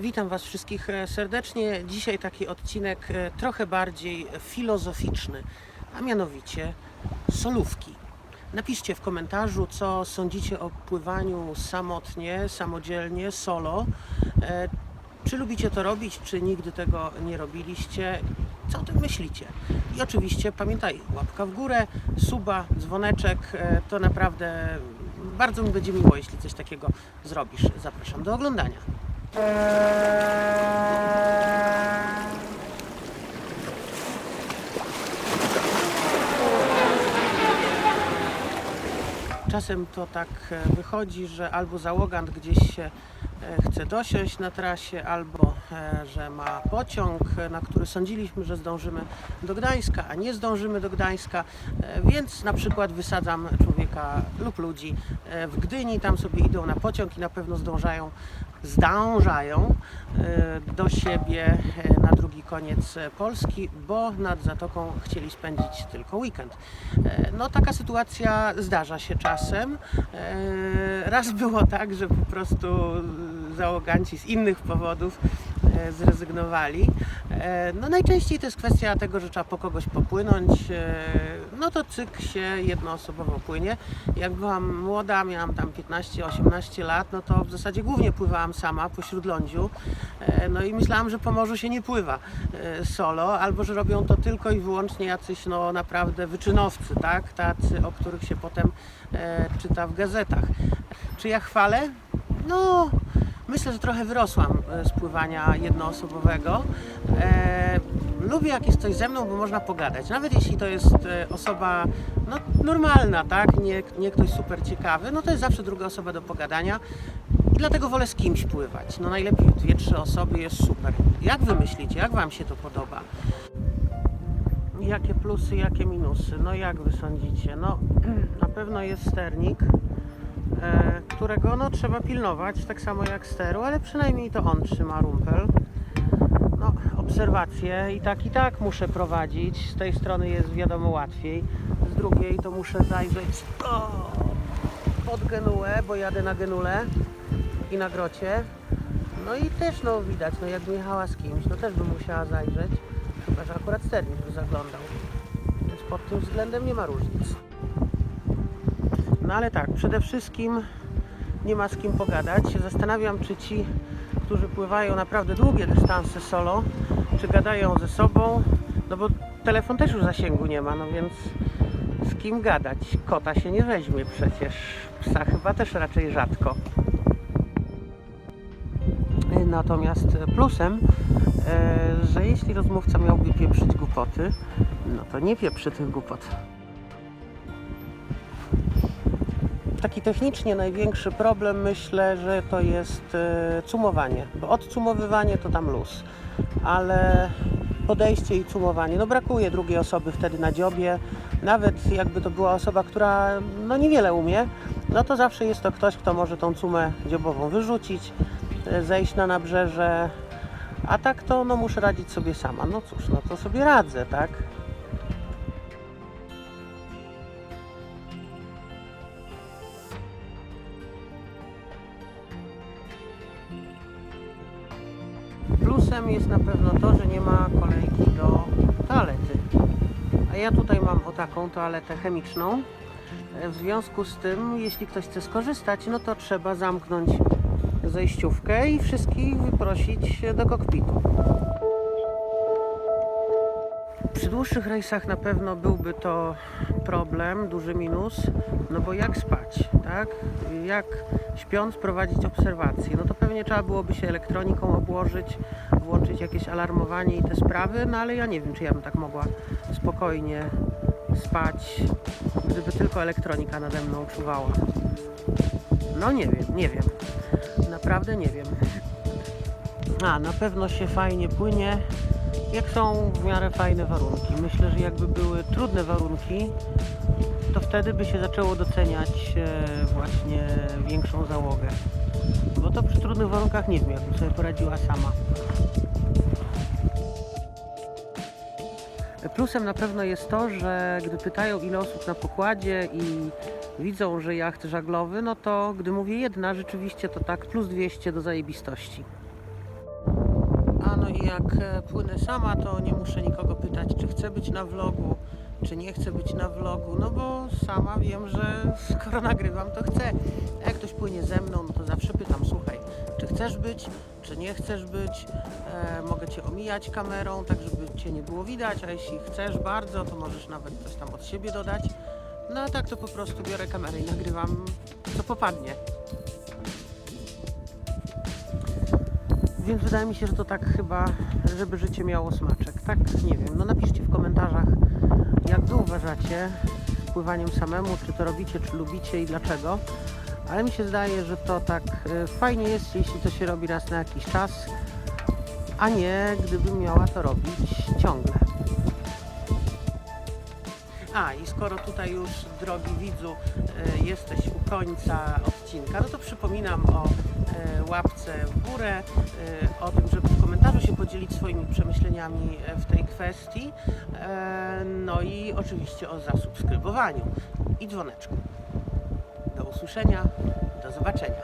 Witam Was wszystkich e, serdecznie. Dzisiaj taki odcinek e, trochę bardziej filozoficzny, a mianowicie solówki. Napiszcie w komentarzu, co sądzicie o pływaniu samotnie, samodzielnie, solo. E, Czy lubicie to robić, czy nigdy tego nie robiliście? Co o tym myślicie? I oczywiście pamiętaj, łapka w górę, suba, dzwoneczek. To naprawdę bardzo mi będzie miło, jeśli coś takiego zrobisz. Zapraszam do oglądania. Czasem to tak e, wychodzi, że albo załogant gdzieś się e, chce dosiąść na trasie, albo e, że ma pociąg, na który sądziliśmy, że zdążymy do Gdańska, a nie zdążymy do Gdańska, więc na przykład wysadzam człowieka lub ludzi w Gdyni, tam sobie idą na pociąg i na pewno zdążają, zdążają e, do siebie e, na drugi koniec e, Polski, bo nad Zatoką chcieli spędzić tylko weekend. No taka sytuacja zdarza się czasem. Raz było tak, że po prostu załoganci z innych powodów zrezygnowali. E, No najczęściej to jest kwestia tego, że trzeba po kogoś popłynąć. E, No to cyk się jednoosobowo płynie. Jak byłam młoda, miałam tam 15-18 lat, no to w zasadzie głównie pływałam sama po śródlądziu. E, No i myślałam, że po morzu się nie pływa e, solo, albo że robią to tylko i wyłącznie jacyś no naprawdę wyczynowcy, tak? Tacy, o których się potem e, czyta w gazetach. Czy ja chwalę? No, myślę, że trochę wyrosłam e, z pływania jednoosobowego. E, lubię jak jest ktoś ze mną, bo można pogadać. Nawet jeśli to jest e, osoba no, normalna, tak? Nie, nie ktoś super ciekawy, no to jest zawsze druga osoba do pogadania. Dlatego wolę z kimś pływać. No najlepiej dwie, trzy osoby jest super. Jak wy myślicie? Jak wam się to podoba? Jakie plusy, jakie minusy? No jak wy sądzicie? No na pewno jest sternik, e, którego no trzeba pilnować, tak samo jak steru, ale przynajmniej to on trzyma rumpel. No, obserwacje i tak i tak muszę prowadzić. Z tej strony jest wiadomo łatwiej, z drugiej to muszę zajrzeć o, pod genułę, bo jadę na genule i na grocie. No i też no widać, no jakbym jechała z kimś, no też bym musiała zajrzeć, chyba że akurat sternik by zaglądał. Więc pod tym względem nie ma różnic. No ale tak, przede wszystkim nie ma z kim pogadać. Zastanawiam, czy ci, którzy pływają naprawdę długie dystanse solo, czy gadają ze sobą, no bo telefon też już zasięgu nie ma, no więc z kim gadać? Kota się nie weźmie przecież, psa chyba też raczej rzadko. Natomiast plusem, e, że jeśli rozmówca miałby pieprzyć głupoty, no to nie pieprzy tych głupot. Taki technicznie największy problem myślę, że to jest e, cumowanie, bo odcumowywanie to tam luz, ale podejście i cumowanie, no brakuje drugiej osoby wtedy na dziobie, nawet jakby to była osoba, która no niewiele umie, no to zawsze jest to ktoś, kto może tą cumę dziobową wyrzucić, e, zejść na nabrzeże, a tak to no muszę radzić sobie sama, no cóż, no to sobie radzę, tak? Plusem jest na pewno to, że nie ma kolejki do toalety. A ja tutaj mam o taką toaletę chemiczną. W związku z tym, jeśli ktoś chce skorzystać, no to trzeba zamknąć zejściówkę i wszystkich wyprosić do kokpitu. Przy dłuższych rejsach na pewno byłby to problem, duży minus, no bo jak spać, tak? Jak śpiąc prowadzić obserwacje? No to pewnie trzeba byłoby się elektroniką obłożyć, włączyć jakieś alarmowanie i te sprawy, no ale ja nie wiem, czy ja bym tak mogła spokojnie spać, gdyby tylko elektronika nade mną czuwała. No nie wiem, nie wiem. Naprawdę nie wiem. A, na pewno się fajnie płynie, jak są w miarę fajne warunki. Myślę, że jakby były trudne warunki, to wtedy by się zaczęło doceniać e, właśnie większą załogę. Bo to przy trudnych warunkach nie wiem, jakbym sobie poradziła sama. Plusem na pewno jest to, że gdy pytają ile osób na pokładzie i widzą, że jacht żaglowy, no to gdy mówię jedna, rzeczywiście to tak plus 200 do zajebistości. Jak e, płynę sama, to nie muszę nikogo pytać, czy chcę być na vlogu, czy nie chcę być na vlogu, no bo sama wiem, że skoro nagrywam, to chcę. A jak ktoś płynie ze mną, no to zawsze pytam, słuchaj, czy chcesz być, czy nie chcesz być, e, mogę Cię omijać kamerą, tak żeby Cię nie było widać, a jeśli chcesz bardzo, to możesz nawet coś tam od siebie dodać. No a tak to po prostu biorę kamerę i nagrywam, co popadnie. Więc wydaje mi się, że to tak chyba, żeby życie miało smaczek. Tak, nie wiem. No napiszcie w komentarzach, jak wy uważacie z pływaniem samemu, czy to robicie, czy lubicie i dlaczego. Ale mi się zdaje, że to tak y, fajnie jest, jeśli to się robi raz na jakiś czas, a nie gdybym miała to robić ciągle. A i skoro tutaj już, drogi widzu, e, jesteś u końca odcinka, no to przypominam o e, łapce w górę, e, o tym, żeby w komentarzu się podzielić swoimi przemyśleniami w tej kwestii, no i oczywiście o zasubskrybowaniu i dzwoneczku. Do usłyszenia, do zobaczenia.